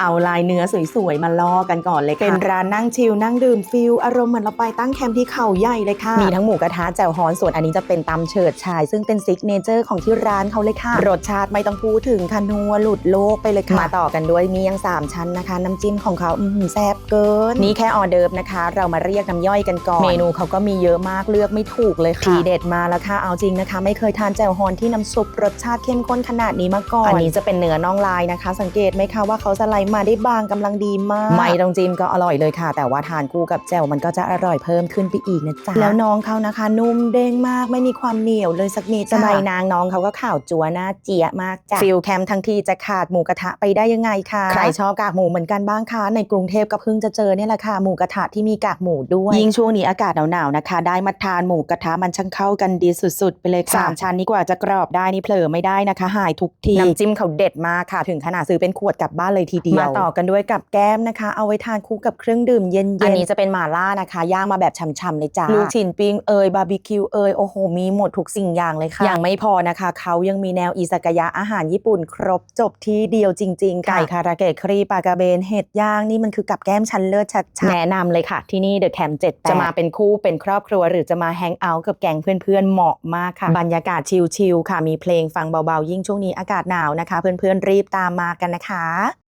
เอาลายเนื้อสวยๆ มาล่อกันก่อนเลยค่ะ เป็นร้านนั่งชิลนั่งดื่มฟิลอารมณ์เหมือนเราไปตั้งแคมป์ที่เขาใหญ่เลยค่ะ มีทั้งหมูกระทะแจ่วฮอนส่วนอันนี้จะเป็นตำเฉิดชาย ซึ่งเป็นซิกเนเจอร์ของที่ร้านเขาเลยค่ะ รสชาติไม่ต้องพูดถึงค่ะนัวหลุดโลกไปเลยค่ะ มาต่อกันด้วยเมียงสามชั้นนะคะ น้ำจิ้มของเขาอือหือแซ่บเกิน นี่แค่ออเดิร์ฟนะคะ เรามาเรียกน้ำย่อยกันก่อน เมนูเขาก็มีเยอะมากเลือกไม่ถูกเลยค่ะทีเด็ดมาแล้วค่ะเอาจริงนะคะ ไม่เคยทานแจ่วฮอนที่น้ำซุปรสชาติเข้มข้นขนาดนี้มาก่อนอันนี้จะเป็นเนื้อน่องลายนะคะ สังเกตไหมคะว่าเขาสไลด์มาได้บางกำลังดีมาก ไม่ต้องจิ้มก็อร่อยเลยค่ะ แต่ว่าทานคู่กับแจ่วมันก็จะอร่อยเพิ่มขึ้นไปอีกนะจ๊ะแล้วน้องเขานะคะ นุ่มเด้งมากไม่มีความเหนียวเลยสักนิดสบายนางน้องเขาก็ข่าวจัวหน้าเจี๊ยะมากจ้ะฟิลแคมป์ทั้งทีจะขาดหมูกระทะไปได้ยังไงคะใครชอบกากหมูเหมือนกันบ้างคะในกรุงเทพก็เพิ่งจะเจอเนี่ยแหละค่ะหมูกระทะที่มีกากหมูด้วยยิ่งช่วงนี้อากาศหนาวๆนะคะ ได้มาทานหมูกระทะมันช่างเข้ากันดีสุดๆ ไปเลยค่ะสามชั้นนี้กว่าจะกรอบได้นี่เผลอไม่ได้นะคะ หายทุกทีน้ำจิ้มเขาเด็ดมากค่ะ ถึงขนาดซื้อเป็นขวดกลับบ้านเลยทีเดียวมาต่อกันด้วยกับแก้มนะคะ เอาไว้ทานคู่กับเครื่องดื่มเย็นๆอันนี้จะเป็นหม่าล่านะคะย่างมาแบบช่ำๆเลยจ้าลูกชิ้นปิ้งเอยบาร์บีคิวเอยโอ้โหมีหมดทุกสิ่งอย่างเลยค่ะ ยังไม่พอนะคะ เขายังมีแนวอิซากายะอาหารญี่ปุ่น ครบจบที่เดียวจริงๆไก่คาราเกะครีปลากระเบนเห็ดย่างนี่มันคือกับแก้มชั้นเลิศชัดๆแนะนำเลยค่ะ ที่นี่เดอะแคมป์เจ็ดจะมาเป็นคู่เป็นครอบครัว หรือจะมาแฮงเอาท์กับแก๊งเพื่อนๆเหมาะมากค่ะ บรรยากาศชิลๆค่ะมีเพลงฟังเบาๆ ยิ่งช่วงนี้อากาศหนาวนะคะ เพื่อนๆรีบตามมากันนะคะ